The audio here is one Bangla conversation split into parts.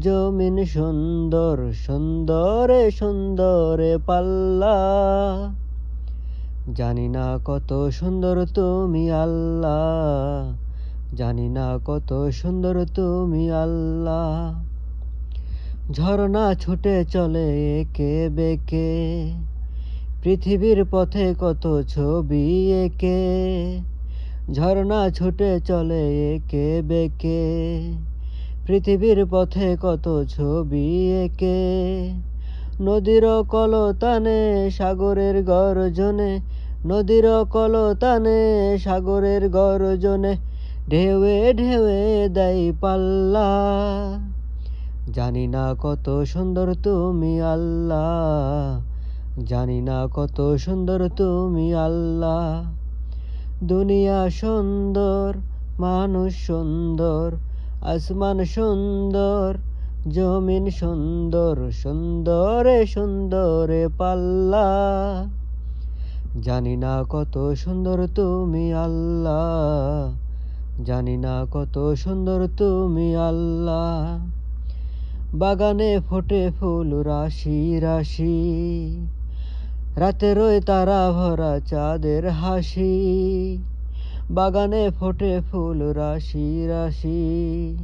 জমিন সুন্দর, সুন্দরে সুন্দরে পাল্লা। জানি না কত সুন্দর তুমি আল্লাহ। জানি না কত সুন্দর তুমি আল্লাহ। ঝর্ণা ছুটে চলে একে বেঁকে, পৃথিবীর পথে কত ছবি এঁকে। ঝর্ণা ছুটে চলে একে বেঁকে পৃথিবীর পথে কত ছবি এঁকে? নদীর কলতানে, সাগরের গর্জনে, নদীর কলতানে, সাগরের গর্জনে, ঢেউয়ে ঢেউয়ে দেয় পাল্লা। জানি না কত সুন্দর তুমি আল্লাহ, জানি না কত সুন্দর তুমি আল্লাহ। দুনিয়া সুন্দর, মানুষ সুন্দর আসমান সুন্দর, জমিন সুন্দর, সুন্দরে সুন্দরে পাল্লা। জানি না কত সুন্দর তুমি আল্লাহ, জানি না কত সুন্দর তুমি আল্লাহ। বাগানে ফোটে ফুল, রাশি রাশি। রাতের তারা ভরা চাঁদের হাসি। বাগানে ফোটে ফুল রাশি রাশি।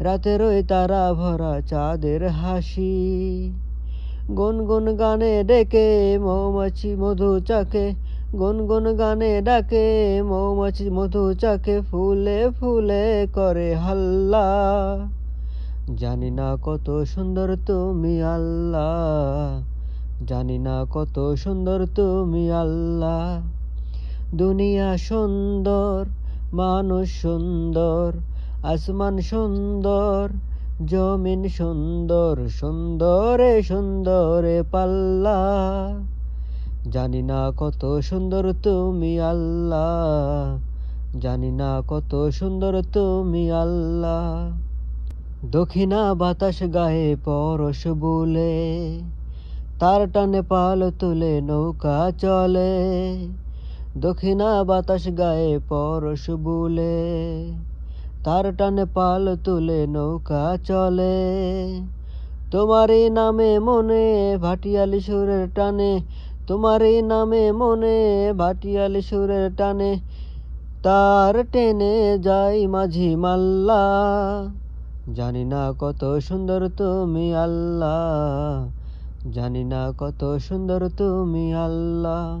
রাতের ওই তারা ভরা চাঁদের হাসি। গুনগুন গানে ডেকে মৌমাছি মধু চাকে। গুনগুন গানে ডাকে মৌমাছি মধু চাকে। ফুলে ফুলে করে হাল্লা। জানি না কত সুন্দর তুমি আল্লাহ। জানি না কত সুন্দর তুমি আল্লাহ। দুনিয়া সুন্দর, মানুষ সুন্দর, আসমান সুন্দর, জমিন সুন্দর, সুন্দরে সুন্দরে পাল্লা। জানি না কত সুন্দর তুমি আল্লাহ, জানি না কত সুন্দর তুমি আল্লাহ। দক্ষিণা বাতাস গায়ে পরশ বলে, তার টানে পাল তুলে নৌকা চলে। দক্ষিণা বাতাস গায়ে পরশ বুলে, তার টানে পাল তুলে নৌকা চলে। তোমারই নামে মনে ভাটিয়ালি সুরের টানে, তোমারই নামে মনে ভাটিয়ালি সুরের টানে, তার টেনে যাই মাঝি মাল্লা। জানি না কত সুন্দর তুমি আল্লাহ, জানি না কত সুন্দর তুমি আল্লাহ।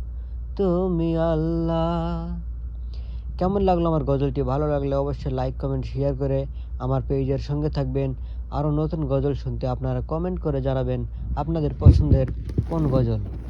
তুমি আল্লাহ। কেমন লাগল আমার গজলটি? ভালো লাগলে অবশ্যই লাইক কমেন্ট শেয়ার করে আমার পেজের সঙ্গে থাকবেন। আরও নতুন গজল শুনতে আপনারা কমেন্ট করে জানাবেন আপনাদের পছন্দের কোন গজল।